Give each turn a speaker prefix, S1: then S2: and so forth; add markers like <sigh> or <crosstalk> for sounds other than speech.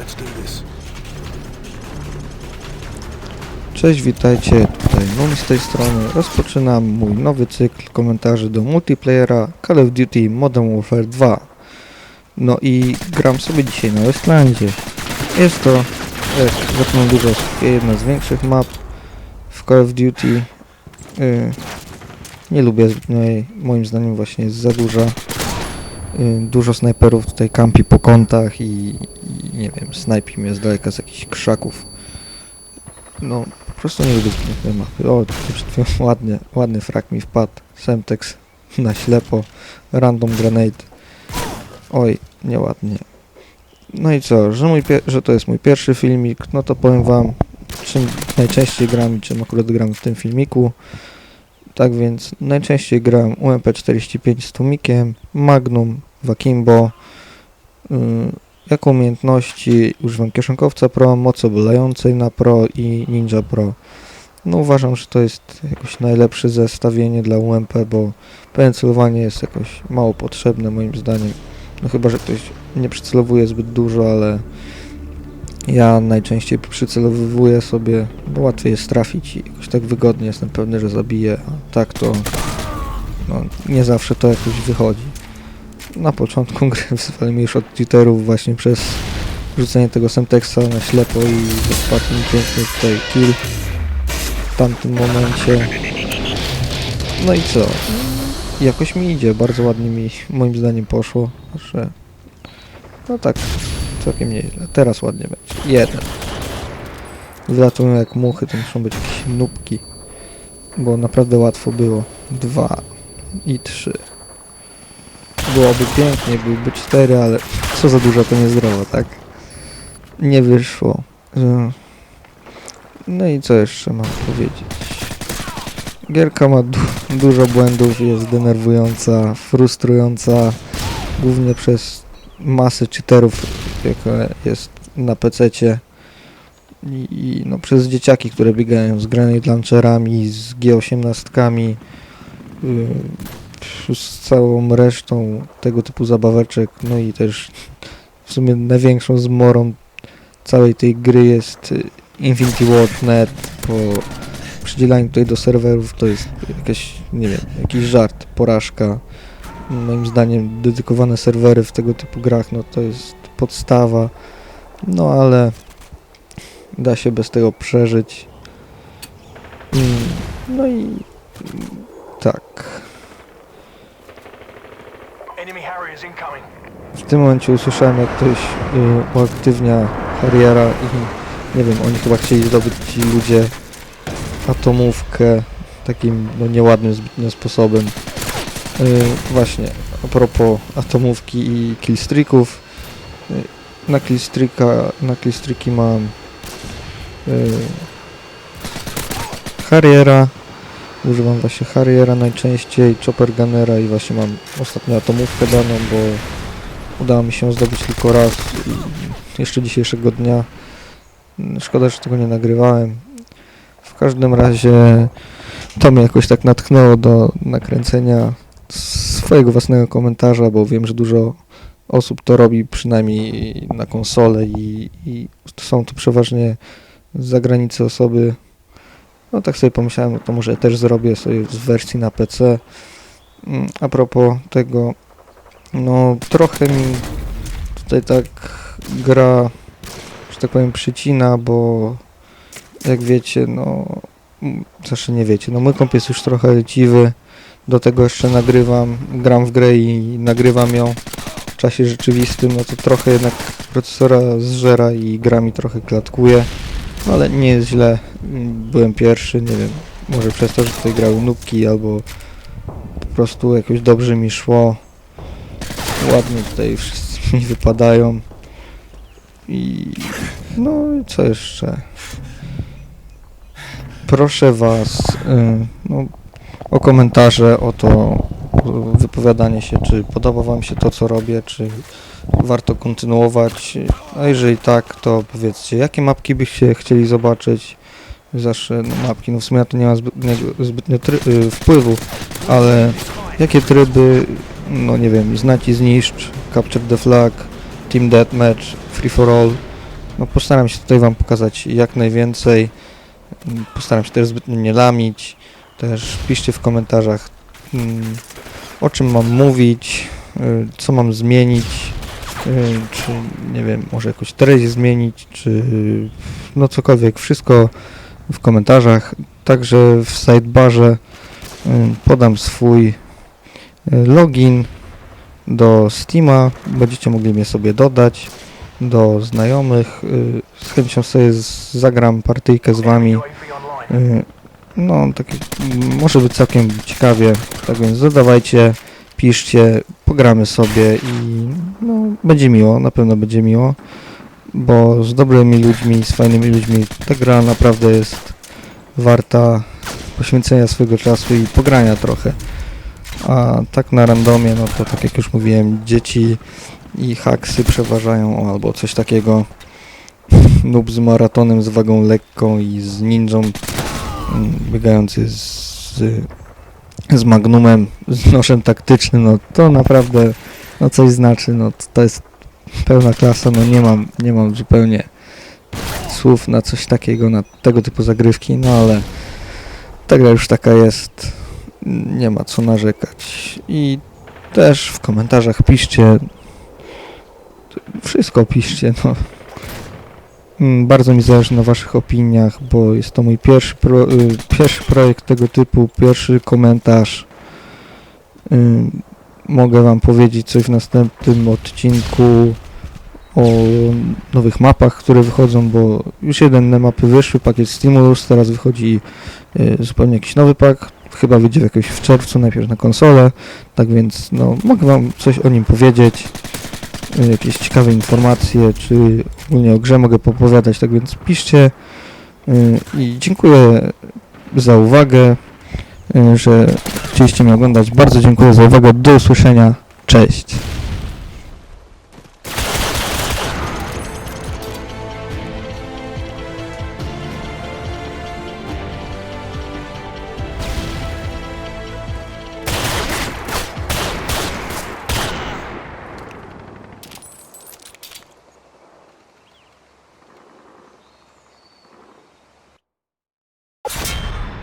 S1: Let's do this.
S2: Cześć, witajcie, tutaj Moon z tej strony. Rozpoczynam mój nowy cykl komentarzy do multiplayera Call of Duty Modern Warfare 2. No i gram sobie dzisiaj na Westlandzie. Jest to, jak zapewne dużo jedna z większych map w Call of Duty. Yy, nie lubię moim zdaniem właśnie jest za duża. Yy, dużo snajperów tutaj kampi po kątach i, i nie wiem, snajpi mnie z daleka z jakichś krzaków. No, po prostu nie lubię tej mapy. O, ładnie, ładny frak mi wpadł. Semtex na ślepo. Random grenade. Oj, nieładnie. No i co, że, mój że to jest mój pierwszy filmik, no to powiem wam, czym najczęściej gram i czym akurat gram w tym filmiku. Tak więc najczęściej gram UMP45 z tłumikiem, Magnum, Wakimbo, yy, jako umiejętności używam kieszonkowca Pro, mocy obalającej na Pro i Ninja Pro. No uważam, że to jest jakoś najlepsze zestawienie dla UMP, bo pewne celowanie jest jakoś mało potrzebne moim zdaniem. No chyba, że ktoś nie przycelowuje zbyt dużo, ale ja najczęściej przycelowuję sobie, bo łatwiej jest trafić i jakoś tak wygodnie jestem pewny, że zabiję, a tak to no, nie zawsze to jakoś wychodzi na początku <laughs> gry wzywali już od Twitterów właśnie przez rzucenie tego Semtexa na ślepo i mi piękny tutaj kill w tamtym momencie. No i co? Jakoś mi idzie, bardzo ładnie mi moim zdaniem poszło, że no tak, całkiem nieźle. Teraz ładnie będzie. Jeden. Wylatują jak muchy, to muszą być jakieś nubki, bo naprawdę łatwo było. Dwa i trzy. Byłoby pięknie, byłby 4, ale co za dużo to niezdrowo, tak? Nie wyszło. No i co jeszcze mam powiedzieć? Gierka ma du dużo błędów, jest denerwująca, frustrująca, głównie przez masę cheaterów, jaka jest na PC-cie. I, I no przez dzieciaki, które biegają z grenade launcherami, z G18, yy, z całą resztą tego typu zabaweczek, no i też w sumie największą zmorą całej tej gry jest y, Infinity Ward.net po przydzielaniu tutaj do serwerów to jest nie wiem, jakiś żart, porażka. Moim zdaniem dedykowane serwery w tego typu grach, no to jest podstawa, no ale da się bez tego przeżyć. Mm, No i tak. W tym momencie usłyszałem, jak ktoś y, uaktywnia Harriera i nie wiem, oni chyba chcieli zdobyć ci ludzie atomówkę takim no, nieładnym zbytnio sposobem. Y, właśnie, a propos atomówki i killstreaków. Y, na killstreaka, na killstreaki mam y, Harriera. Używam właśnie Harriera najczęściej, Chopper Gunnera i właśnie mam ostatnio atomówkę daną, bo Udało mi się zdobyć tylko raz jeszcze dzisiejszego dnia. Szkoda, że tego nie nagrywałem. W każdym razie to mnie jakoś tak natchnęło do nakręcenia swojego własnego komentarza, bo wiem, że dużo osób to robi przynajmniej na konsolę i, i są to przeważnie z zagranicy osoby. No tak sobie pomyślałem, no to może też zrobię sobie z wersji na PC. Mm, A propos tego, no, trochę mi tutaj tak gra, że tak powiem, przycina, bo jak wiecie, no, m, znaczy nie wiecie, no mój komp jest już trochę leciwy, do tego jeszcze nagrywam, gram w grę i nagrywam ją w czasie rzeczywistym, no to trochę jednak procesora zżera i gra mi trochę klatkuje, no ale nie jest źle, byłem pierwszy, nie wiem, może przez to, że tutaj grały nubki albo po prostu jakoś dobrze mi szło, ładnie tutaj wszyscy mi wypadają. I no co jeszcze? Proszę Was y, no, o komentarze, o to wypowiadanie się, czy podoba Wam się to, co robię, czy warto kontynuować. A jeżeli tak, to powiedzcie, jakie mapki byście chcieli zobaczyć. Zawsze no, mapki, no w sumie to nie ma zbytnio, zbytnio y, wpływu, ale jakie tryby no nie wiem, znać i zniszcz, capture the flag, team deathmatch, free for all, no postaram się tutaj Wam pokazać jak najwięcej. Postaram się też zbytnio nie lamić. Też piszcie w komentarzach mm, o czym mam mówić, y, co mam zmienić, y, czy nie wiem, może jakąś treść zmienić, czy no cokolwiek, wszystko w komentarzach. Także w sidebarze y, podam swój login do Steama, będziecie mogli mnie sobie dodać do znajomych. Z chęcią sobie zagram partyjkę z wami. No, takie może być całkiem ciekawie. Tak więc zadawajcie, piszcie, pogramy sobie i no, będzie miło, na pewno będzie miło, bo z dobrymi ludźmi, z fajnymi ludźmi ta gra naprawdę jest warta poświęcenia swojego czasu i pogrania trochę. A tak na randomie, no to tak jak już mówiłem, dzieci i haksy przeważają albo coś takiego. <laughs> Noob z maratonem, z wagą lekką i z ninją biegający z, z magnumem, z nożem taktycznym, no to naprawdę no coś znaczy, no to jest pełna klasa, no nie mam, nie mam zupełnie słów na coś takiego, na tego typu zagrywki, no ale ta gra już taka jest, nie ma co narzekać i też w komentarzach piszcie, wszystko piszcie, no. Mm, Bardzo mi zależy na Waszych opiniach, bo jest to mój pierwszy, pro, y, pierwszy projekt tego typu, pierwszy komentarz. Y, mogę Wam powiedzieć coś w następnym odcinku o nowych mapach, które wychodzą, bo już jedne mapy wyszły, pakiet Stimulus, teraz wychodzi y, zupełnie jakiś nowy pak, chyba wyjdzie jakoś w czerwcu, najpierw na konsolę, tak więc no, mogę Wam coś o nim powiedzieć, jakieś ciekawe informacje, czy ogólnie o grze mogę popowiadać, tak więc piszcie y, i dziękuję za uwagę, y, że chcieliście mnie oglądać. Bardzo dziękuję za uwagę. Do usłyszenia. Cześć.